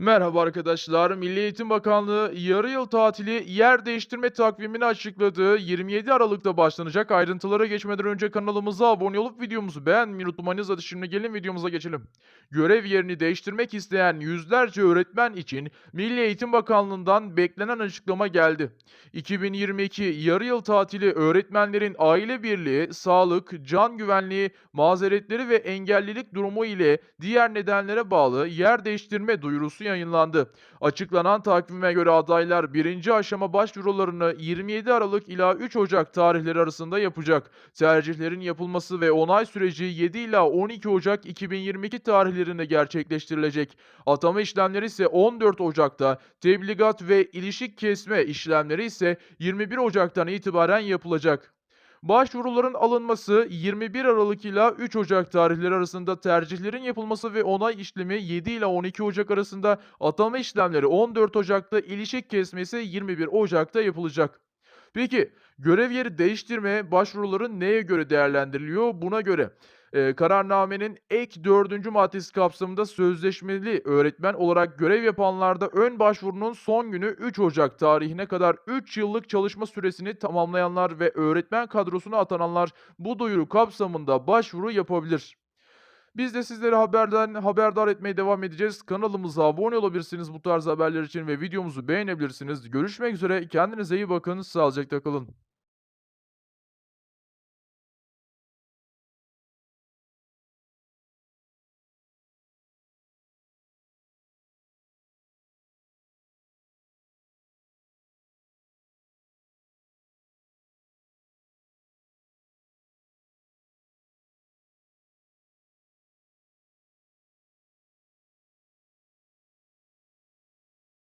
Merhaba arkadaşlar. Milli Eğitim Bakanlığı yarı yıl tatili yer değiştirme takvimini açıkladı. 27 Aralık'ta başlanacak. Ayrıntılara geçmeden önce kanalımıza abone olup videomuzu beğenmeyi unutmayınız. Hadi şimdi gelin videomuza geçelim. Görev yerini değiştirmek isteyen yüzlerce öğretmen için Milli Eğitim Bakanlığı'ndan beklenen açıklama geldi. 2022 yarı yıl tatili öğretmenlerin aile birliği, sağlık, can güvenliği, mazeretleri ve engellilik durumu ile diğer nedenlere bağlı yer değiştirme duyurusu yayınlandı. Açıklanan takvime göre adaylar birinci aşama başvurularını 27 Aralık ila 3 Ocak tarihleri arasında yapacak. Tercihlerin yapılması ve onay süreci 7 ila 12 Ocak 2022 tarihlerinde gerçekleştirilecek. Atama işlemleri ise 14 Ocak'ta, tebligat ve ilişik kesme işlemleri ise 21 Ocak'tan itibaren yapılacak. Başvuruların alınması 21 Aralık ila 3 Ocak tarihleri arasında tercihlerin yapılması ve onay işlemi 7 ila 12 Ocak arasında atama işlemleri 14 Ocak'ta ilişik kesmesi 21 Ocak'ta yapılacak. Peki görev yeri değiştirme başvuruları neye göre değerlendiriliyor? Buna göre eee, kararnamenin ek dördüncü maddesi kapsamında sözleşmeli öğretmen olarak görev yapanlarda ön başvurunun son günü 3 Ocak tarihine kadar 3 yıllık çalışma süresini tamamlayanlar ve öğretmen kadrosuna atananlar bu duyuru kapsamında başvuru yapabilir. Biz de sizleri haberden haberdar etmeye devam edeceğiz. Kanalımıza abone olabilirsiniz bu tarz haberler için ve videomuzu beğenebilirsiniz. Görüşmek üzere. Kendinize iyi bakın. Sağlıcakla kalın.